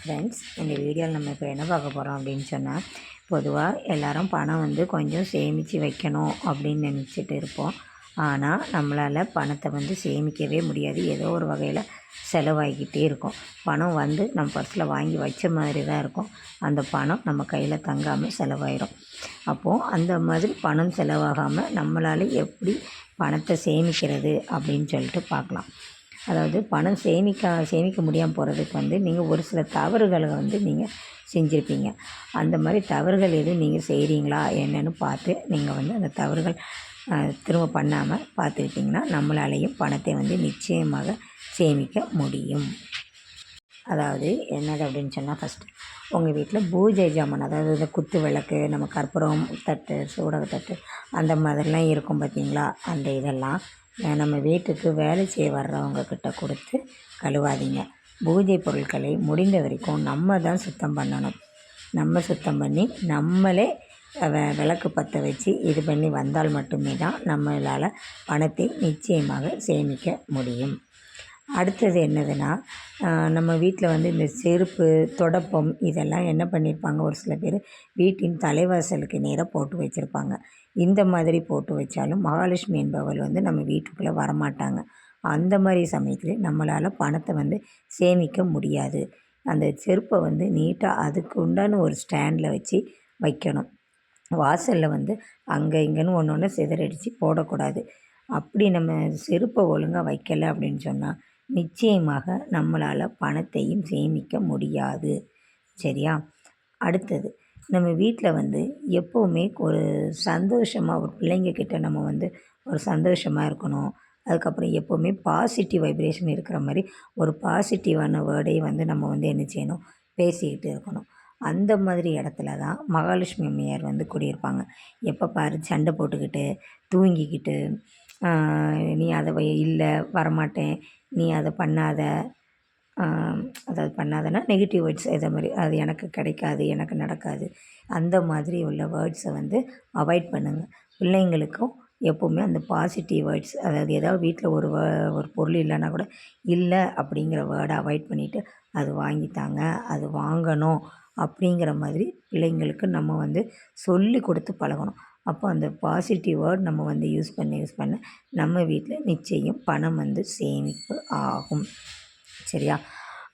Friends இந்த வீடியோவில் நம்ம இப்போ என்ன பார்க்க போகிறோம் அப்படின்னு சொன்னால் பொதுவாக எல்லாரும் பணம் வந்து கொஞ்சம் சேமித்து வைக்கணும் அப்படின்னு நினச்சிட்டு இருப்போம். ஆனால் நம்மளால் பணத்தை வந்து சேமிக்கவே முடியாது. ஏதோ ஒரு வகையில் செலவாகிக்கிட்டே இருக்கும். பணம் வந்து நம்ம பர்ஸில் வாங்கி வச்ச மாதிரி தான் இருக்கும். அந்த பணம் நம்ம கையில் தங்காமல் செலவாயிடும் அப்போது அந்த மாதிரி பணம் செலவாகாமல் நம்மளால் எப்படி பணத்தை சேமிக்கிறது அப்படின்னு சொல்லிட்டு பார்க்கலாம். அதாவது பணம் சேமிக்க சேமிக்க முடியாமல் போகிறதுக்கு வந்து நீங்கள் ஒரு சில தவறுகளை வந்து நீங்கள் செஞ்சுருப்பீங்க. அந்த மாதிரி தவறுகள் எதுவும் நீங்கள் செய்கிறீங்களா என்னென்னு பார்த்து நீங்கள் வந்து அந்த தவறுகள் திரும்ப பண்ணாமல் பார்த்துக்கிட்டிங்கன்னா நம்மளாலேயும் பணத்தை வந்து நிச்சயமாக சேமிக்க முடியும். அதாவது என்னது அப்படின்னு சொன்னால் ஃபஸ்ட்டு உங்கள் வீட்டில் பூஜை ஜாமான் அதாவது இந்த குத்து விளக்கு நம்ம கற்பூரம் தட்டு சூடக தட்டு அந்த மாதிரிலாம் இருக்கும் பார்த்தீங்களா? அந்த இதெல்லாம் நம்ம வீட்டுக்கு வேலை செய்ய வர்றவங்கக்கிட்ட கொடுத்து கழுவாதீங்க. பூஜை பொருட்களை முடிந்த வரைக்கும் நம்ம தான் சுத்தம் பண்ணணும். நம்ம சுத்தம் பண்ணி நம்மளே விளக்கு பற்ற வச்சு இது பண்ணி வந்தால் மட்டுமே தான் நம்மளால் பணத்தை நிச்சயமாக சேமிக்க முடியும். அடுத்தது என்னதுன்னா நம்ம வீட்டில் வந்து இந்த செருப்பு தொடப்பம் இதெல்லாம் என்ன பண்ணியிருப்பாங்க ஒரு சில பேர் வீட்டின் தலைவாசலுக்கு நேராக போட்டு வச்சுருப்பாங்க. இந்த மாதிரி போட்டு வச்சாலும் மகாலட்சுமி என்பவள் வந்து நம்ம வீட்டுக்குள்ளே வரமாட்டாங்க. அந்த மாதிரி சமயத்தில் நம்மளால் பணத்தை வந்து சேமிக்க முடியாது. அந்த செருப்பை வந்து நீட்டாக அதுக்கு உண்டான ஒரு ஸ்டாண்டில் வச்சு வைக்கணும். வாசலில் வந்து அங்கே இங்கேன்னு ஒன்று ஒன்று சிதறடிச்சு போடக்கூடாது. அப்படி நம்ம செருப்பை ஒழுங்காக வைக்கலை அப்படின்னு சொன்னால் நிச்சயமாக நம்மளால் பணத்தையும் சேமிக்க முடியாது. சரியா? அடுத்தது நம்ம வீட்டில் வந்து எப்போவுமே ஒரு சந்தோஷமாக ஒரு பிள்ளைங்க கிட்ட நம்ம வந்து ஒரு சந்தோஷமாக இருக்கணும். அதுக்கப்புறம் எப்போவுமே பாசிட்டிவ் வைப்ரேஷன் இருக்கிற மாதிரி ஒரு பாசிட்டிவான வேர்டையும் வந்து நம்ம வந்து என்ன செய்யணும்? பேசிக்கிட்டு இருக்கணும். அந்த மாதிரி இடத்துல தான் மகாலட்சுமி அம்மையார் வந்து குடியிருப்பாங்க. எப்போ பாரு சண்டை போட்டுக்கிட்டு தூங்கிக்கிட்டு நீ அதை இல்லை வரமாட்டேன் நீ அதை பண்ணாத அதாவது பண்ணாதன்னா நெகட்டிவ் வேர்ட்ஸ் இதை மாதிரி அது எனக்கு கிடைக்காது எனக்கு நடக்காது. அந்த மாதிரி உள்ள வேர்ட்ஸை வந்து அவாய்ட் பண்ணுங்கள் பிள்ளைங்களுக்கும் எப்போவுமே அந்த பாசிட்டிவ் வேர்ட்ஸ் அதாவது ஏதாவது வீட்டில் ஒரு ஒரு பொருள் இல்லைன்னா கூட இல்லை அப்படிங்கிற வேர்டை அவாய்ட் பண்ணிவிட்டு அது வாங்கித்தாங்க அது வாங்கணும் அப்படிங்கிற மாதிரி பிள்ளைங்களுக்கு நம்ம வந்து சொல்லி கொடுத்து பழகணும். அப்போ அந்த பாசிட்டிவ் வேர்ட் நம்ம வந்து யூஸ் பண்ண யூஸ் பண்ண நம்ம வீட்டில் நிச்சயம் பணம் வந்து சேமிப்பு ஆகும். சரியா?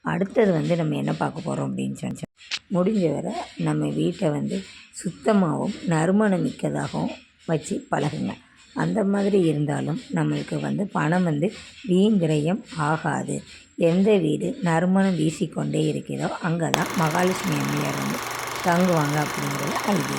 அடுத்தது வந்து நம்ம என்ன பார்க்க போகிறோம் அப்படின்னு சொன்னால் முடிஞ்ச வரை நம்ம வீட்டை வந்து சுத்தமாகவும் நறுமணம் மிக்கதாகவும் வச்சு பழகுங்க. அந்த மாதிரி இருந்தாலும் நம்மளுக்கு வந்து பணம் வந்து வீண் விரயம் ஆகாது. எந்த வீடு நறுமணம் வீசிக்கொண்டே இருக்கிறதோ அங்கே தான் மகாலட்சுமி அம்மையார் வந்து தங்குவாங்க அப்படிங்கிறது ஐதீகம்